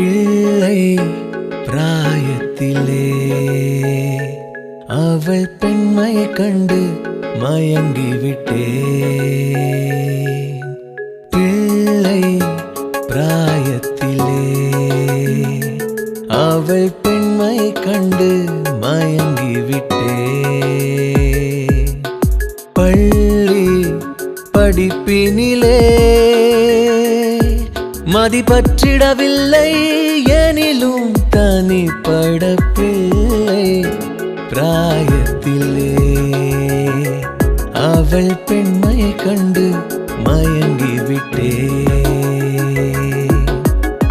பிள்ளை பிராயத்திலே. அவள் பெண்மையை கண்டு மயங்கி விட்டேன் பிள்ளை பிராயத்திலே. அவள் பெண்மையை கண்டு மயங்கி விட்டேன் பள்ளி படிப்பினிலே மதிப்பற்றிடவில்லை. அவள் பெண்மை கண்டு மயங்கி விட்டே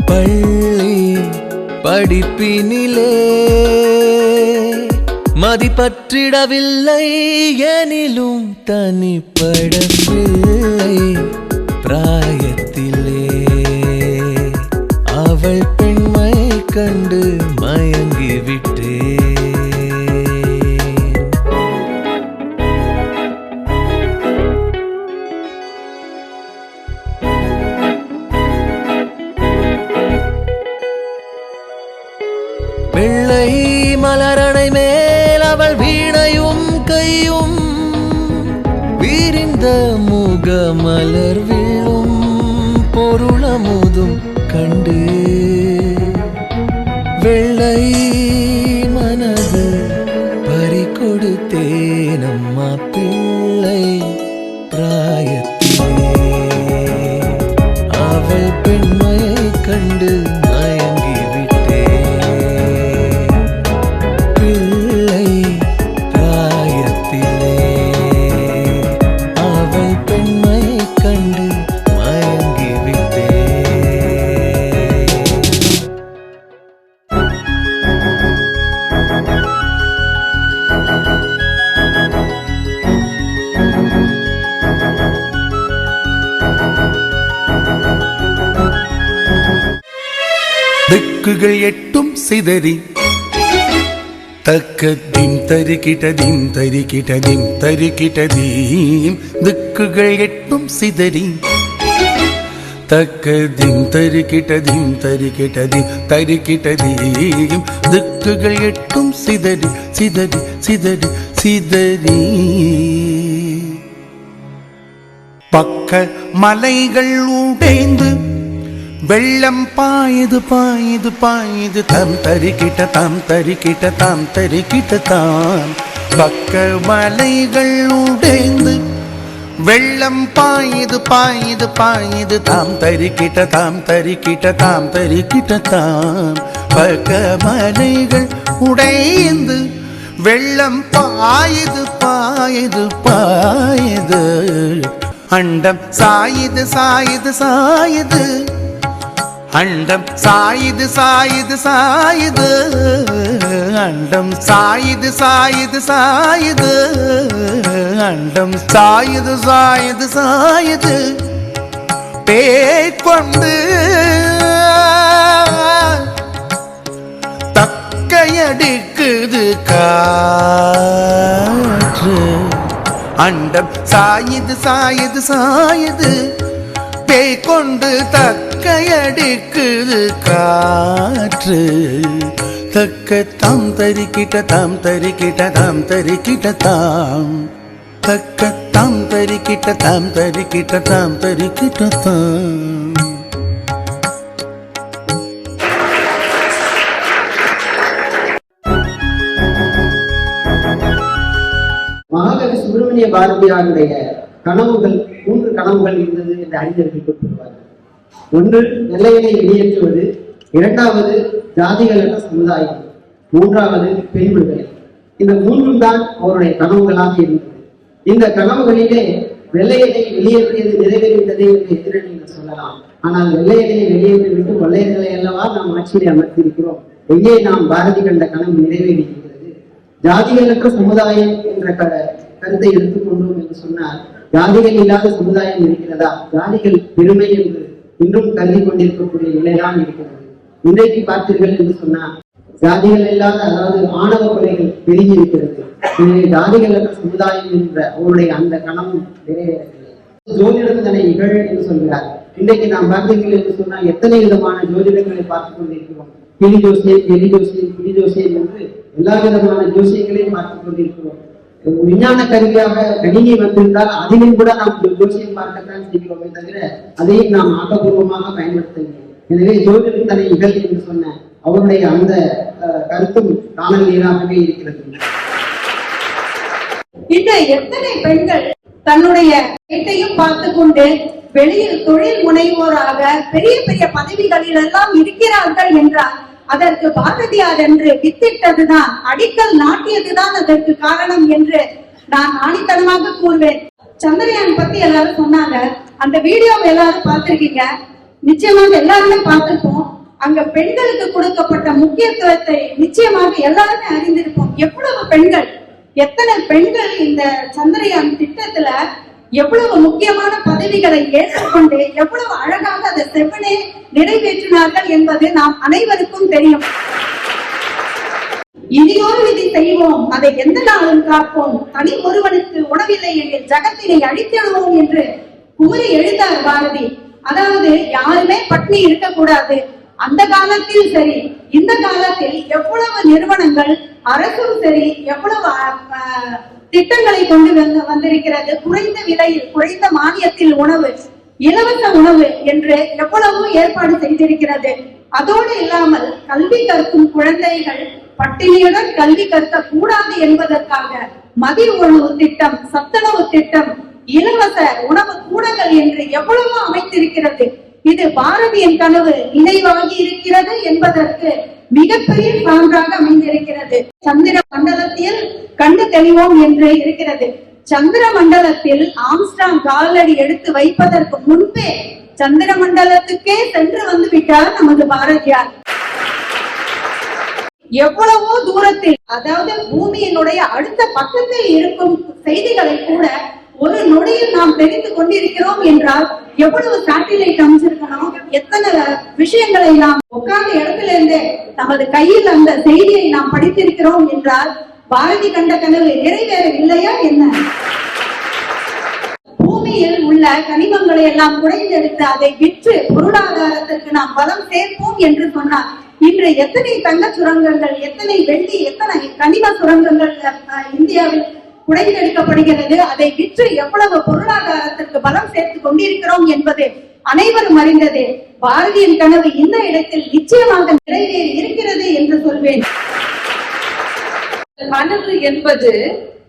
பள்ளி படிப்பினிலே மதிப்பற்றிடவில்லை எனிலும் தனிப்பட பிள்ளை பிராயத்திலே. அவள் பெண்மை கண்டு முகமலர் திக்குகள் எட்டும் சிதறி. தக்க திம் தரிக்கிட்ட திம் தரிக்கிட்ட திம் தரிக்கிட்ட தீம். திக்குகள் எட்டும் சிதறி. தக்க திம் தரிக்கிட்ட திம் தரிக்கிட்ட திம் தரிக்கிட்ட தீம். திக்குகள் எட்டும் சிதறி சிதறி சிதறி சிதறி. பக்க மலைகள் உடைந்து வெள்ளம் பாயுது பாயுது பாயுது. தம் தறிக்கிட்ட தாம் தறிக்கிட்ட தாம் தறிக்கிட்ட தான். பக்க மலைகள் உடைந்து வெள்ளம் பாயுது பாயுது பாயுது. தாம் தறிக்கிட்ட தாம் தறிக்கிட்ட தாம் தறிக்கிட்ட தாம் பக்க மலைகள் உடைந்து வெள்ளம் பாயுது பாயுது பாயுது. அண்டம் சாயுது சாயுது சாயுது. அண்டம் சாயுது சாயுது சாயுது. அண்டம் சாயுது சாயுது சாயுது. அண்டம் சாயுது சாயுது சாயுது. பேய்கொண்டு தக்கையடிக்குது காற்று. அண்டம் சாயுது சாயுது சாயுது. பேய் கொண்டு தக்கையடிக்குது காற்று. தக்க தாம் தரிக்கிட்ட தாம் தரிக்கிட்ட தாம் தரிக்கிட்ட தாம். தக்க தாம் தரிக்கிட்ட தாம் தரிக்கிட்ட தாம் தரிக்கிட்ட தாம். மகாகவி சுப்பிரமணிய பாரதியாருடைய கனவுகள் மூன்று கனவுகள் இருந்தது என்று அறிஞர்கள் குறிப்பிடுவார்கள். ஒன்று வெள்ளையனை வெளியேற்றுவது இரண்டாவது ஜாதிகளற்ற சமுதாயம் மூன்றாவது பெண் விடுதலை இந்த மூன்றும் தான் அவருடைய கனவுகளாக இருந்தது. இந்த கனவுகளிலே வெள்ளையனை வெளியேற்றியது நிறைவேறிவிட்டது என்று எதிரணியில் சொல்லலாம். ஆனால் வெள்ளையனை வெளியேற்றிவிட்டு வெள்ளையர்களை அல்லவா நாம் ஆட்சியை அமர்த்திருக்கிறோம் எங்கே நாம் பாரதி கண்ட கனவு நிறைவேறியிருக்கிறது? ஜாதிகளுக்கு ஜாதிகளற்ற சமுதாயம் என்ற க கருத்தை எடுத்துக்கொண்டோம் என்று சொன்னால் ஜாதிகள் இல்லாத சமுதாயம் இருக்கிறதா? ஜாதிகள் பெருமை என்று இன்றும் கருதி கொண்டிருக்கக்கூடிய நிலைதான் இருக்கிறது. இன்றைக்கு பார்த்தீர்கள் என்று சொன்னால் ஜாதிகள் இல்லாத அதாவது ஆணவ கொலைகள் பெருகி இருக்கிறது எனவே ஜாதிகள் சமுதாயம் என்ற அவருடைய அந்த கணம் நிறைவேறவில்லை. ஜோதிடம் தன்னை இகழ் என்று சொல்கிறார். இன்றைக்கு நாம் பார்த்தீர்கள் என்று சொன்னால் எத்தனை விதமான ஜோதிடங்களை பார்த்துக் கொண்டிருக்கிறோம்? கிளி ஜோசியம் எலி ஜோசியம் குடி ஜோசியம் என்று எல்லா விதமான ஜோசியங்களையும் பார்த்துக் கொண்டிருக்கிறோம். விஞ்ஞான கருவியாக கணினி வந்திருந்தால் அதிலும் கூட நாம் ஜோசியம் பார்க்கத்தான் செய்கிறோமே தவிர அதையும் நாம் ஆக்கப்பூர்வமாக பயன்படுத்தவில்லை. எனவே ஜோதிடம் தலை இகழ் என்று சொன்ன அவருடைய அந்த கருத்தும் காணல் நீராகவே இருக்கிறது. இந்த எத்தனை பெண்கள் தன்னுடைய வீட்டையும் பார்த்து கொண்டு வெளியில் தொழில் முனைவோராக பெரிய பெரிய பதவிகளில் எல்லாம் இருக்கிறார்கள் என்றால் அதற்கு பாரதியார் என்று வித்திட்டதுதான். அடிக்கல் நாட்டியதுதான் அதற்கு காரணம் என்று நான் ஆணித்தனமாக கூறுவேன். சந்திரயான் பத்தி எல்லாரும் சொன்னாங்க. அந்த வீடியோவை எல்லாரும் பார்த்திருக்கீங்க. நிச்சயமாக எல்லாருமே பார்த்திருப்போம். அங்க பெண்களுக்கு கொடுக்கப்பட்ட முக்கியத்துவத்தை நிச்சயமாக எல்லாருமே அறிந்திருப்போம். எவ்வளவு பெண்கள் எத்தனை பெண்கள் இந்த சந்திரயான் திட்டத்துல எவ்வளவு முக்கியமான பதவிகளை ஏற்றுக்கொண்டு எவ்வளவு அழகாக அதை செவ்வனே நிறைவேற்றினார்கள் என்பது நாம் அனைவருக்கும் தெரியும். இனியோரு விதி செய்வோம் அதை எந்த நாளும் காப்போம். தனி ஒருவனுக்கு உணவில்லை எனில் ஜகத்தினை அழித்திடுவோம் என்று கூறி எழுந்தார் பாரதி. அதாவது யாருமே பட்னி இருக்கக்கூடாது. அந்த காலத்தில் சரி இந்த காலத்தில் எவ்வளவு நிறுவனங்கள் அரசும் சரி எவ்வளவு அஹ், அஹ், திட்டங்களை கொண்டு வந்து வந்திருக்கிறது. குறைந்த விலையில் குறைந்த மானியத்தில் உணவு இலவச உணவு என்று எவ்வளவோ ஏற்பாடு செய்திருக்கிறது. அதோடு இல்லாமல் கல்வி கற்கும் குழந்தைகள் பட்டினியுடன் கல்வி கற்க கூடாது என்பதற்காக மதிய உணவு திட்டம் சத்துணவு திட்டம் இலவச உணவு கூடங்கள் என்று எவ்வளவோ அமைத்திருக்கிறது. இது பாரதியின் கனவு நினைவாகி இருக்கிறது என்பதற்கு மிகப்பெரிய சான்றாக அமைந்திருக்கிறது. சந்திர மண்டலத்தில் கண்டு தெளிவோம் என்று இருக்கிறது. சந்திர மண்டலத்தில் ஆம்ஸ்டாங் காலடி எடுத்து வைப்பதற்கு முன்பே சந்திர மண்டலத்துக்கே சென்று வந்து விட்டார் நமது பாரதியார். எவ்வளவோ தூரத்தில் அதாவது பூமியினுடைய அடுத்த பக்கத்தில் இருக்கும் செய்திகளை கூட ஒரு நொடியில் நாம் தெரிந்து கொண்டிருக்கிறோம் என்றால் எவ்வளவு சேட்டிலைட் அமைச்சிருக்கணும் எத்தனை விஷயங்களை நாம் உட்கார்ந்த இடத்துல இருந்தே நமது கையில் அந்த செய்தியை நாம் படித்திருக்கிறோம் என்றால் பாரதி கண்ட கனவு நிறைவேறவில்லையா என்ன? பூமியில் உள்ள கனிமங்களை எல்லாம் குறைந்தெடுத்து அதை விற்று பொருளாதாரத்திற்கு நாம் பலம் சேர்ப்போம் என்று சொன்னார். இன்று எத்தனை தங்க சுரங்கங்கள் எத்தனை வெள்ளி எத்தனை கனிம சுரங்கங்கள் அஹ், இந்தியாவில் குடைந்தெடுக்கப்படுகிறது அதை விற்று எவ்வளவு பொருளாதாரத்திற்கு பலம் சேர்த்து கொண்டிருக்கிறோம் என்பது அனைவரும் அறிந்ததே. பாரதியின் கனவு இந்த இடத்தில் நிச்சயமாக நிறைவேறி இருக்கிறது என்று சொல்வேன். கனவு என்பது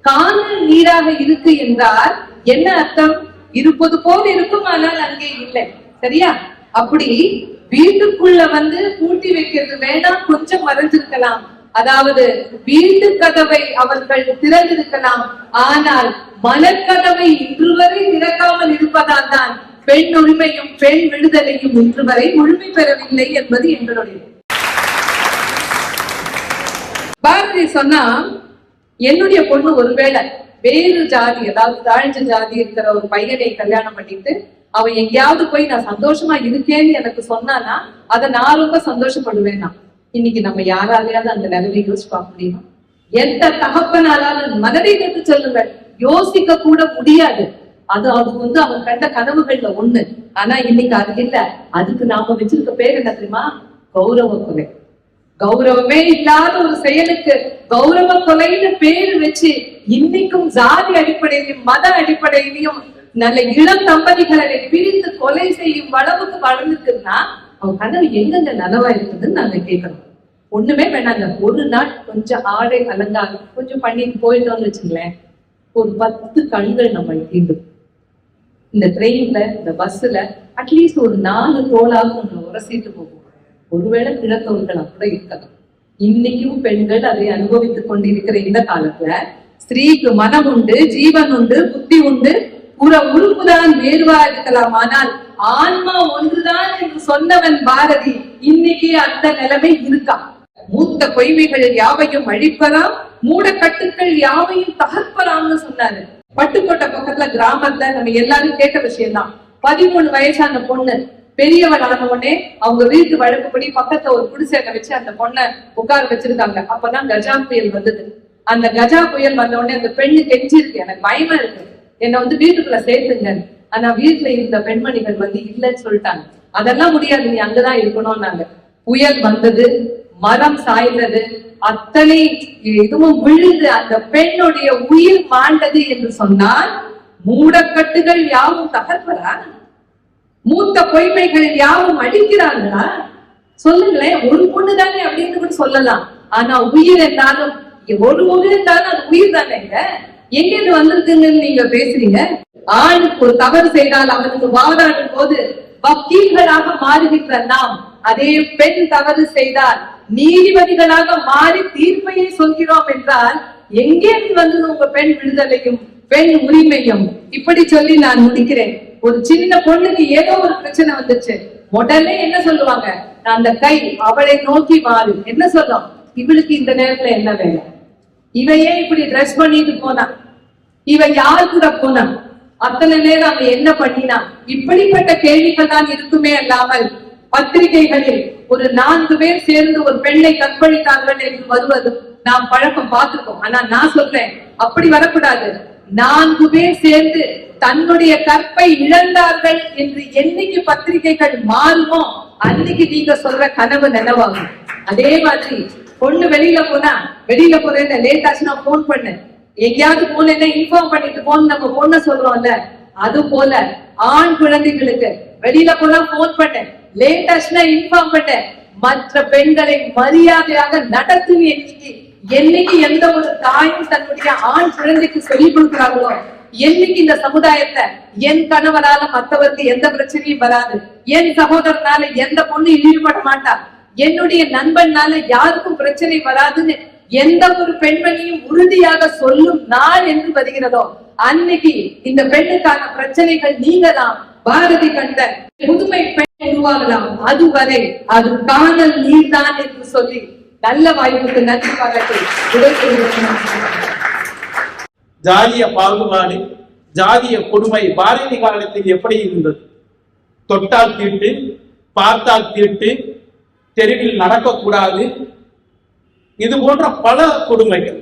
காணல் நீராக இருக்கு என்றால் என்ன அர்த்தம்? இருப்பது போல் இருக்கும் ஆனால் அங்கே இல்லை. சரியா? அப்படி வீட்டுக்குள்ள வந்து பூட்டி வைக்கிறது வேண்டாம் கொஞ்சம் மறைஞ்சிருக்கலாம் அதாவது வீட்டு கதவை அவர்கள் திறந்திருக்கலாம். ஆனால் மனக்கதவை இன்று வரை திறக்காமல் இருப்பதால் தான் பெண் உரிமையும் பெண் விடுதலையும் இன்று வரை முழுமை பெறவில்லை என்பது எங்களுடைய பாரதி சொன்னா என்னுடைய பொண்ணு ஒருவேளை வேறு ஜாதி அதாவது தாழ்ந்த ஜாதி இருக்கிற ஒரு பையனை கல்யாணம் பண்ணிட்டு அவன் எங்கேயாவது போய் நான் சந்தோஷமா இருக்கேன்னு எனக்கு சொன்னானா அதை நான் ரொம்ப சந்தோஷப்படுவேன்? நான் இன்னைக்கு நம்ம யாராலையாவது அந்த நிலைமை யோசிச்சு பார்க்க முடியுமா? எந்த தகப்பனாலும் மனதை கேட்டு சொல்லுங்கள். யோசிக்க கூட முடியாது. அது அது வந்து அவன் கண்ட கனவுகள்ல ஒண்ணு. ஆனா இன்னைக்கு அது இல்ல. அதுக்கு நாம வச்சிருக்க பேர் என்ன தெரியுமா? கௌரவ கொலை. கௌரவமே இல்லாத ஒரு செயலுக்கு கௌரவ கொலைன்னு பேரு வச்சு இன்னைக்கும் ஜாதி அடிப்படையிலும் மத அடிப்படையிலையும் நல்ல இளம் தம்பதிகளை பிரித்து கொலை செய்யும் அளவுக்கு வளர்ந்துட்டுன்னா அவன் கனவு எங்கெங்க நனவா இருக்குதுன்னு நாங்க கேட்கறோம் ஒண்ணுமே வேணாங்க. ஒரு நாள் கொஞ்சம் ஆடை அலங்காரம் கொஞ்சம் பண்ணிட்டு போயிட்டோம்னு வச்சுங்களேன். ஒரு பத்து கண்கள் நம்ம தீண்டும் இந்த ட்ரெயின்ல இந்த பஸ்ல அட்லீஸ்ட் ஒரு நாலு தோளாவது நம்மளை உரசிட்டு போகும் ஒருவேளை கிழக்கவர்களா கூட இருக்கலாம். இன்னைக்கும் பெண்கள் அதை அனுபவித்துக் கொண்டிருக்கிற இந்த காலத்துல ஸ்திரீக்கு மனம் உண்டு ஜீவன் உண்டு புத்தி உண்டு புற உறுப்புதான் வேறுவா இருக்கலாம். ஆனால் ஆன்மா ஒன்றுதான் என்று சொன்னவன் பாரதி. இன்னைக்கு அந்த நிலைமை இருக்கா? மூத்த பொய்மைகள் யாவையும் அழிப்பதாம் மூடக்கட்டுக்கள் யாவையும் தகர்ப்பதாம்னு சொன்னாரு. பட்டுக்கோட்டை பக்கத்துல கிராமத்துல நம்ம எல்லாரும் கேட்ட விஷயம்தான். பதிமூணு வயசான பொண்ணு பெரியவள் ஆன உடனே அவங்க வீட்டு வழக்குப்படி பக்கத்துல ஒரு குடிசேட்டை வச்சு அந்த பொண்ணை உட்கார வச்சிருக்காங்க. அப்பதான் கஜா புயல் வந்தது. அந்த கஜா புயல் வந்த உடனே அந்த பெண்ணு கெஞ்சிருக்கு. எனக்கு பயமா இருக்கு. என்னை வந்து வீட்டுக்குள்ள சேர்த்துங்க. ஆனா வீட்டுல இருந்த பெண்மணிகள் வந்து இல்லைன்னு சொல்லிட்டாங்க. அதெல்லாம் முடியாது நீ அங்கதான் இருக்கணும்னாங்க. புயல் வந்தது மரம் சாய்ந்தது அத்தனை இதுவும் விழுந்து அந்த பெண்ணுடைய உயிர் மாண்டது என்று சொன்னால் மூடக்கட்டுகள் யாவும் தகர்ப்பதா மூத்த பொய்மைகள் யாவும் அடிக்கிறாங்களா சொல்லுங்களேன் ஒரு பொண்ணு தானே அப்படின்னு கூட சொல்லலாம். ஆனா உயிர் என்றாலும் ஒரு உயிர் என்றாலும் அது உயிர் தானேங்க? எங்க இது வந்திருக்குங்கன்னு நீங்க பேசுறீங்க? ஆணுக்கு ஒரு தவறு செய்தால் அவனுக்கு வாதாடும் போது வக்கீல்களாக மாறுகின்ற நாம் அதே பெண் தவறு செய்தால் நீதிபதிகளாக மாறி தீர்ப்பையை சொல்கிறோம் என்றால் எங்கே வந்து உங்க பெண் விடுதலையும் பெண் உரிமையும்? இப்படி சொல்லி நான் முடிக்கிறேன். ஒரு சின்ன பொண்ணுக்கு ஏதோ ஒரு பிரச்சனை வந்துச்சு. உடனே என்ன சொல்லுவாங்க? அந்த கை அவளை நோக்கி மாறு. என்ன சொல்லும்? இவளுக்கு இந்த நேரத்துல என்ன வேலை? இவையே ஏன் இப்படி ட்ரெஸ் பண்ணிட்டு போனா? இவ யார் கூட போனா? அத்தனை நேரம் அவன் என்ன பண்ணினா இப்படிப்பட்ட கேள்விகள் தான் இருக்குமே அல்லாமல் பத்திரிகைகளில் ஒரு நான்கு பேர் சேர்ந்து ஒரு பெண்ணை கற்பழித்தார்கள் என்று வருவது நாம் பழக்கம் பார்த்திருக்கோம். ஆனா நான் சொல்றேன் அப்படி வரக்கூடாது. நான்கு பேர் சேர்ந்து தன்னுடைய கற்பை இழந்தார்கள் என்று என்னைக்கு பத்திரிகைகள் மாறுமோ அன்னைக்கு நீங்க சொல்ற கனவு நினைவாகும். அதே மாதிரி பொண்ணு வெளியில போனா வெளியில போறேன்னு லேட் ஆச்சுன்னா போன் பண்ணேன் எங்கேயாவது போனேன்னா இன்ஃபார்ம் பண்ணிட்டு போன்னு நம்ம பொண்ணை சொல்றோம்ல அது போல ஆண் குழந்தைகளுக்கு வெளியில போனா போன் பண்ணேன். லேட் ஆச்சுன்னா இன்ஃபார்ம் பண்ணேன். மற்ற பெண்களை மரியாதையாக நடத்தும் எண்ணிக்கை. என்னைக்கு எந்த ஒரு தாயும் தன்னுடைய ஆண் குழந்தைக்கு சொல்லிக் கொடுக்குறாங்களோ என்னைக்கு இந்த சமுதாயத்தை என் கணவரால மத்தவருக்கு எந்த பிரச்சனையும் வராது என் சகோதரனால எந்த பொண்ணு ஈடுபட மாட்டா என்னுடைய நண்பனால யாருக்கும் பிரச்சனை வராதுன்னு எந்த ஒரு பெண்மணியும் உறுதியாக சொல்லும் நாள் என்று வருகிறதோ அன்னைக்கு இந்த பெண்ணுக்கான பிரச்சனைகள் நீங்கலாம். பாரதி கண்ட புதுமை பெண் உருவாகலாம். அதுவரை அது காதல் நீர்தான் என்று சொல்லி நல்ல வாய்ப்புக்கு நன்றி பாராட்டி ஜாதிய பாகுபாடு ஜாதிய கொடுமை பாரதி காலத்தில் எப்படி இருந்தது? தொட்டால் தீட்டு பார்த்தால் தீட்டு தெருவில் நடக்கக்கூடாது இது போன்ற பல கொடுமைகள்.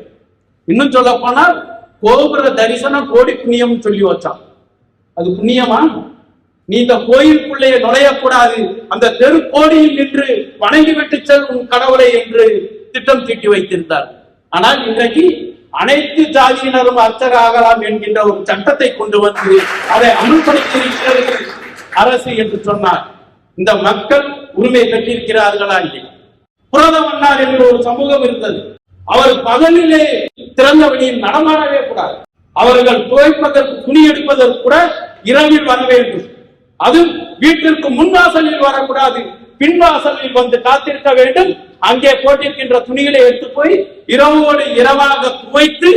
இன்னும் சொல்ல போனால் கோபுர தரிசனம் கோடி புண்ணியம் சொல்லி வச்சான். அது புண்ணியமா? நீ இந்த கோயிலுக்குள்ளே நுழையக்கூடாது. அந்த தெரு கோடியில் நின்று வணங்கி விட்டு செல் உன் கடவுளை என்று திட்டம் தீட்டி வைத்திருந்தார். ஆனால் இன்றைக்கு அனைத்து ஜாதியினரும் அர்ச்சகராகலாம் என்கின்ற ஒரு சட்டத்தை கொண்டு வந்து அதை அமல்படுத்தியிருக்கிறது அரசு என்று சொன்னார். இந்த மக்கள் உரிமை பெற்றிருக்கிறார்களா இல்லை புரத மன்னார் என்ற ஒரு சமூகம் இருந்தது. அவர் பகலிலே திறந்த வழியில் நடமாடவே கூடாது. அவர்கள் துவைப்பதற்கு துணி எடுப்பதற்கு கூட இரவில் வர வேண்டும். அது வீட்டிற்கு முன்வாசலில் வரக்கூடாது. பின்வாசலில் வந்து காத்திருக்க வேண்டும். அங்கே போட்டிருக்கின்ற துணிகளை எடுத்து போய் இரவோடு இரவாக துவைத்து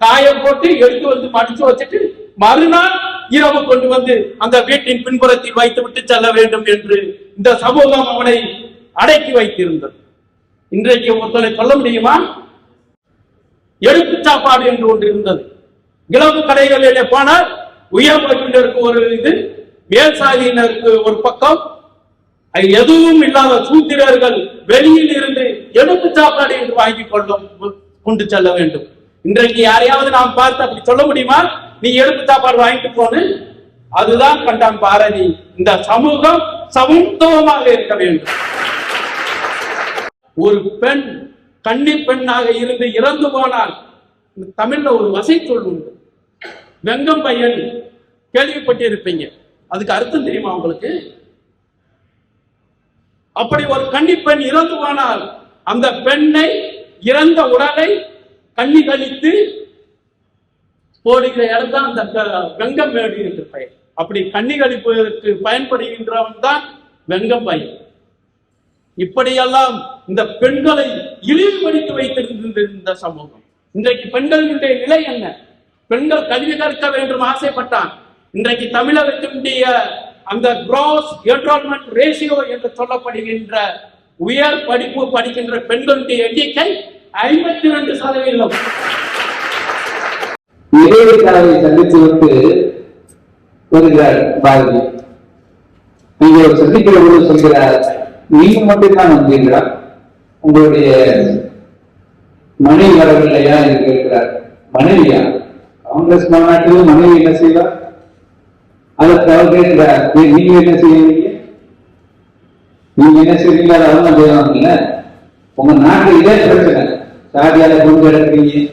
காய போட்டு எடுத்து வந்து மடிச்சு வச்சுட்டு மறுநாள் இரவு கொண்டு வந்து அந்த வீட்டின் பின்புறத்தில் வைத்து விட்டு செல்ல வேண்டும் என்று இந்த சமூகம் அவனை அடக்கி வைத்திருந்தது. இன்றைக்கு ஒருத்தரை சொல்ல முடியுமா? எடுப்பு சாப்பாடு என்று ஒன்று இருந்தது. இளவு கடைகளிலே போனால் உயர் வகுப்பினருக்கு ஒரு இது மேல் சாதியினருக்கு ஒரு பக்கம். எதுவும் இல்லாத சூத்திரர்கள் வெளியில் இருந்து எடுப்பு சாப்பாடு என்று வாங்கி கொள்ளும் கொண்டு செல்ல வேண்டும். இன்றைக்கு யாரையாவது நாம் பார்த்து அப்படி சொல்ல முடியுமா? நீ எடுப்பு சாப்பாடு வாங்கிட்டு போனு அதுதான் கண்டான் பாரதி. இந்த சமூகம் சமத்துவமாக இருக்க வேண்டும். ஒரு பெண் கன்னி பெண்ணாக இருந்து இறந்து போனால் தமிழ்ல ஒரு வசை சொல் உண்டு. வெங்கம் பையன் கேள்விப்பட்டிருப்பீங்க. அதுக்கு அர்த்தம் தெரியுமா உங்களுக்கு? அப்படி ஒரு கன்னி பெண் இறந்து போனால் அந்த பெண்ணை இறந்த உடலை கண்ணி கழித்து போடுகிற இடம் தான் அந்த வெங்கம் மேடு என்று பெயர். அப்படி கண்ணி கழிப்பதற்கு பயன்படுகின்றவன் தான் வெங்கம் பையன். இப்படியெல்லாம் இந்த பெண்களை இழிவுபடுத்தி வைத்திருந்த இந்த சமூகம். இன்றைக்கு பெண்களுடைய நிலை என்ன? பெண்கள் கல்வி கற்க வேண்டும் ஆசைப்பட்டான். இன்றைக்கு தமிழகத்தினுடைய அந்த கிராஸ் என்ரோல்மெண்ட் ரேஷியோ என்று சொல்லப்படுகின்ற உயர் படிப்பு படிக்கின்ற பெண்களுடைய எண்ணிக்கை ஐம்பத்தி ரெண்டு சதவீதம் இடைவெளிக்காரரை சந்தித்து விட்டு வருகிறார் பாரதி. நீங்கள் சந்திக்கிற போது சொல்கிறார் நீங்க மட்டும்தான் வந்தீங்களா உங்களுடைய மனைவி வரவில்லையா என்று இருக்கிறார்? மனைவியா? காங்கிரஸ் மாநாட்டில் மனைவி என்ன செய்வார் அதை அவர் கேட்கிறார் நீங்க என்ன செய்வீங்க? நீங்க என்ன செய்வீங்க? அதை அவங்க செய்வாங்கல்ல? உங்க நாட்டு இதே பிரச்சனை. சாதியால கொண்டு எடுக்கிறீங்க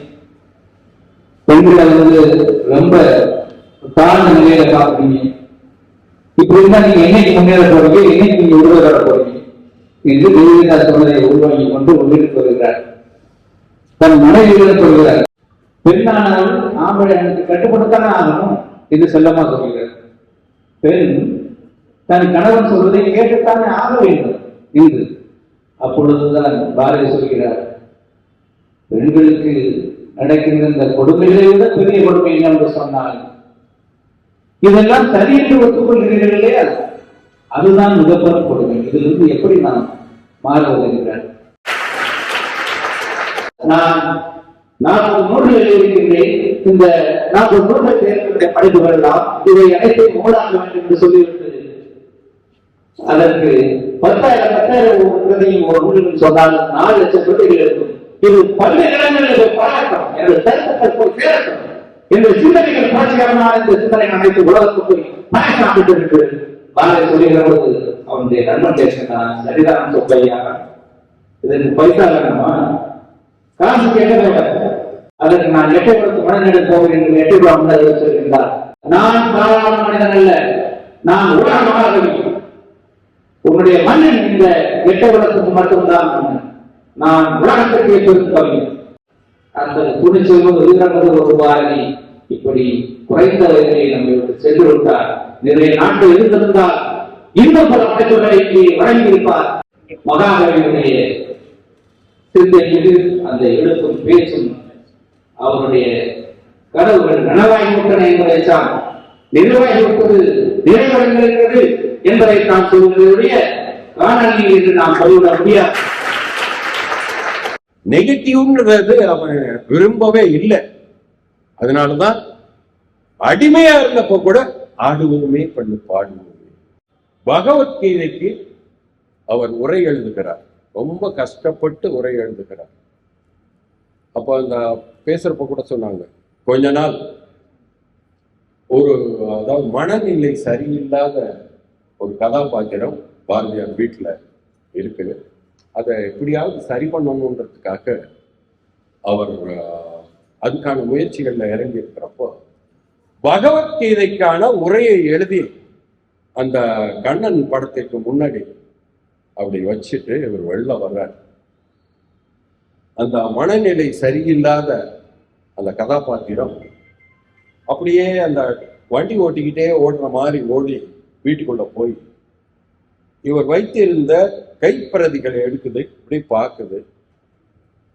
பெண்களை வந்து ரொம்ப தாழ்ந்த நிலையில பாக்குறீங்க இப்படி இருந்தா நீங்க என்னைக்கு முன்னேற போறீங்க? என்னைக்கு நீங்க விடுதலை போறீங்க? என்று தேவிதா சோழரை உருவாக்கி கொண்டு உள்ளிட்டு வருகிறார் தன் மனைவியிடம் சொல்கிறார் பெண்ணானவள் ஆம்பளை எனக்கு கட்டுப்பட்டுத்தானே ஆகணும் என்று செல்லமா சொல்கிறார். பெண் தன் கணவன் சொல்வதை கேட்டுத்தானே ஆக வேண்டும்? என்று. அப்பொழுதுதான் பாரதி சொல்கிறார் பெண்களுக்கு நடக்கின்ற இந்த கொடுமைகளை விட பெரிய கொடுமை என்று சொன்னால் இதெல்லாம் சரி என்று ஒத்துக்கொள்கிறீர்கள் இல்லையா? அதுதான் மிகப்பெரும் கொடுமை. இதிலிருந்து எப்படி நான் மாற உதவுகிறேன் நான் நான் ஒரு நூல்கள் எழுதியிருக்கிறேன். இந்த நான் ஒரு நூல்கள் தேர்ந்தெடுத்த படிப்பு வரலாம் இதை அனைத்தையும் மூடாக வேண்டும் என்று சொல்லிவிட்டு அதற்கு பத்தாயிரம் பத்தாயிரம் ஒரு பிரதியும் ஒரு நூலில் சொன்னால் நாலு லட்சம் பிரதிகள் இருக்கும். இது பல்வேறு பாராட்டம் எனது கருத்துக்கள் போய் சேரட்டும். இந்த சிந்தனைகள் புரட்சிகரமான இந்த சிந்தனை அனைத்து உலகத்துக்கு போய் பயணப்பட்டு இருக்கு பாரதி சொல்லுகிற அவனுடைய நண்பன் பேசினான் சரிதான் சொப்பையா இதற்கு பைசா வேணுமா? காசு கேட்க அதற்கு நான் எட்டயபுரத்து மனிதனிடம் போகிறேன் எட்டை எட்டயபுரம் மனிதர் சொல்கின்றார் நான் சாதாரண மனிதன் அல்ல. நான் உலக உங்களுடைய மண்ணின் இந்த எட்டை எட்டயபுரத்துக்கு மட்டும்தான். நான் உலகத்திற்கு பெரும் அந்த துணிச்சலும் வீரர்கள் ஒரு பாரதி இப்படி குறைந்த வயதிலே நம்மை விட்டு சென்று விட்டார். நிறைய நாட்கள் இருந்திருந்தால் இன்னும் பல படைப்புகளை வழங்கியிருப்பார். மகாகவியுடைய சிந்தையில் அந்த எழுத்தும் பேச்சும் அவருடைய கனவுகள் நனவாகிவிட்டன என்பதை தான் நிறைவாகிவிட்டது நிறைவடைந்திருக்கிறது என்பதை நாம் சொல்வதையுடைய காணொலி என்று நாம் சொல்லிவிட முடியாது. நெகட்டிவ்ன்றது அவன் விரும்பவே இல்லை. அதனாலதான் அடிமையா இருந்தப்ப கூட ஆடுவோமே பண்ணு பாடுவோமே. பகவத்கீதைக்கு அவர் உரை எழுதுகிறார். ரொம்ப கஷ்டப்பட்டு உரை எழுதுகிறார். அப்போ அந்த பேசுறப்ப கூட சொன்னாங்க கொஞ்ச நாள் ஒரு அதாவது மனநிலை சரியில்லாத ஒரு கதாபாத்திரம் பாரதியார் வீட்டில் இருக்குது. அதை எப்படியாவது சரி பண்ணணுன்றதுக்காக அவர் அதுக்கான முயற்சிகளில் இறங்கி இருக்கிறப்போ பகவத்கீதைக்கான உரையை எழுதி அந்த கண்ணன் படத்திற்கு முன்னாடி அப்படி வச்சுட்டு இவர் வெளில வர்றார். அந்த மனநிலை சரியில்லாத அந்த கதாபாத்திரம் அப்படியே அந்த வண்டி ஓட்டிக்கிட்டே ஓடுற மாதிரி ஓடி வீட்டுக்குள்ள போய் இவர் வைத்திருந்த கைப்பிரதிகளை எடுக்குது இப்படி பார்க்குது.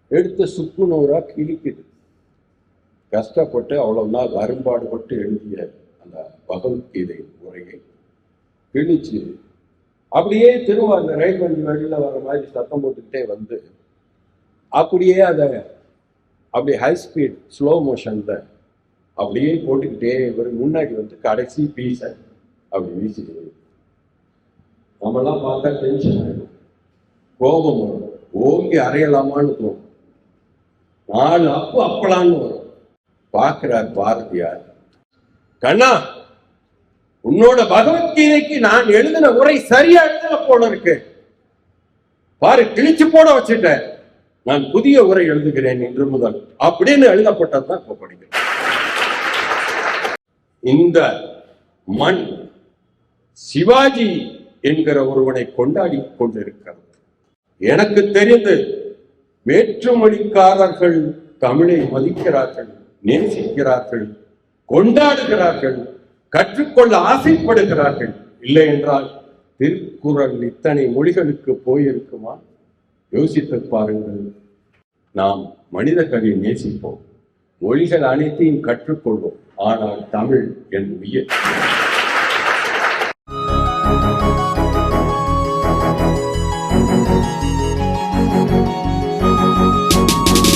எடுத்து சுக்குநூறாக கிழிக்குது. கஷ்டப்பட்டு அவ்வளவு நாள் அரும்பாடுபட்டு எழுதிய அந்த பகவத்கீதை உரையை கிழிச்சு அப்படியே திரும்ப அந்த ரயில் வண்டி வழியில் வர மாதிரி சத்தம் போட்டுக்கிட்டே வந்து அப்படியே அதை அப்படி ஹை ஸ்பீட் ஸ்லோ மோஷனில் அப்படியே போட்டுக்கிட்டே இவர் முன்னாடி வந்து கடைசி பீஸை அப்படி வீசிட்டு நம்மெல்லாம் பார்த்தா டென்ஷன் ஆயிடும். கோபம் வரும். ஓங்கி அறையலாமான்னு தோணும். நாலு அப்பு அப்பலான்னு வரும். பார்க்கிறார் பாரதியார். கண்ணா உன்னோட பகவத்கீதைக்கு நான் எழுதின உரை சரியா எழுதல போல இருக்கு. பாரு கிழிச்சு போட வச்சுட்டேன். நான் புதிய உரை எழுதுகிறேன் இன்று முதல். அப்படின்னு எழுதப்பட்டதுதான் இப்ப படிக்கிறேன் இந்த மண் சிவாஜி என்கிற ஒருவனை கொண்டாடி கொண்டிருக்கிறது. எனக்கு தெரிந்து வேற்றுமொழிக்காரர்கள் தமிழை மதிக்கிறார்கள். நேசிக்கிறார்கள் கொண்டாடுகிறார்கள் கற்றுக்கொள்ள ஆசைப்படுகிறார்கள். இல்லை என்றால் திருக்குறள் இத்தனை மொழிகளுக்கு போயிருக்குமா? யோசித்து பாருங்கள். நாம் மனித நேசிப்போம். மொழிகள் அனைத்தையும் கற்றுக்கொள்வோம். ஆனால் தமிழ் என் உயிர்.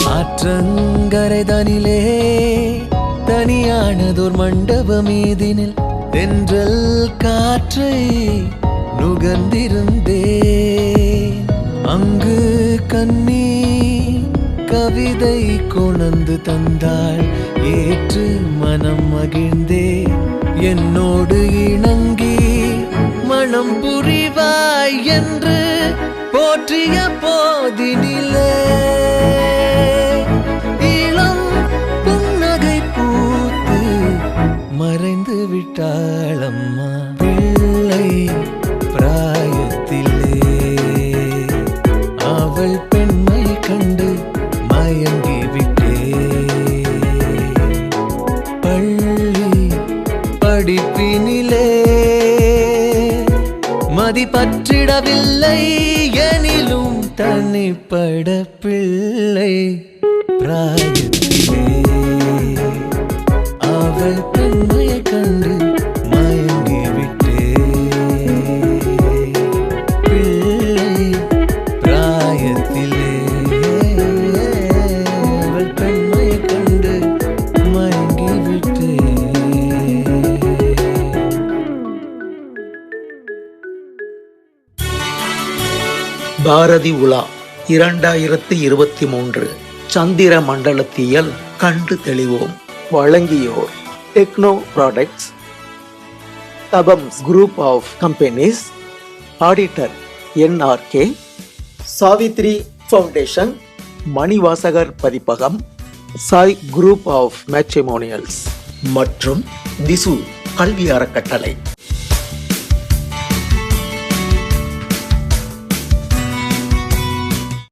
ஆற்றங்கரைதனிலே தனியானதோர் மண்டபமீதினில் தென்றல் காற்றை நுகர்ந்திருந்தேன். அங்கு கண்ணீ கவிதை கொணந்து தந்தாள் ஏற்று மனம் மகிழ்ந்தே என்னோடு இணங்கி மனம் புரிவாய் என்று போற்றிய போதினிலே. மறைந்து விட்டாளம்மா. பிள்ளை பிராயத்திலே. அவள் பெண்மை கண்டு மயங்கி விட்டே. பள்ளி படிப்பினிலே மதிப்பற்றிடவில்லை. கண்டு மயங்கி பாரதி உலா இரண்டாயிரத்தி இருபத்தி மூன்று. சந்திர மண்டலத்தியல் கண்டு தெளிவோம். வழங்கியோர் techno products தபம்ஸ் group of companies auditor NRK Savitri foundation Manivasagar பதிப்பகம். சாய் குரூப் ஆஃப் மேட்ரிமோனியல்ஸ் மற்றும் திசு கல்வி அறக்கட்டளை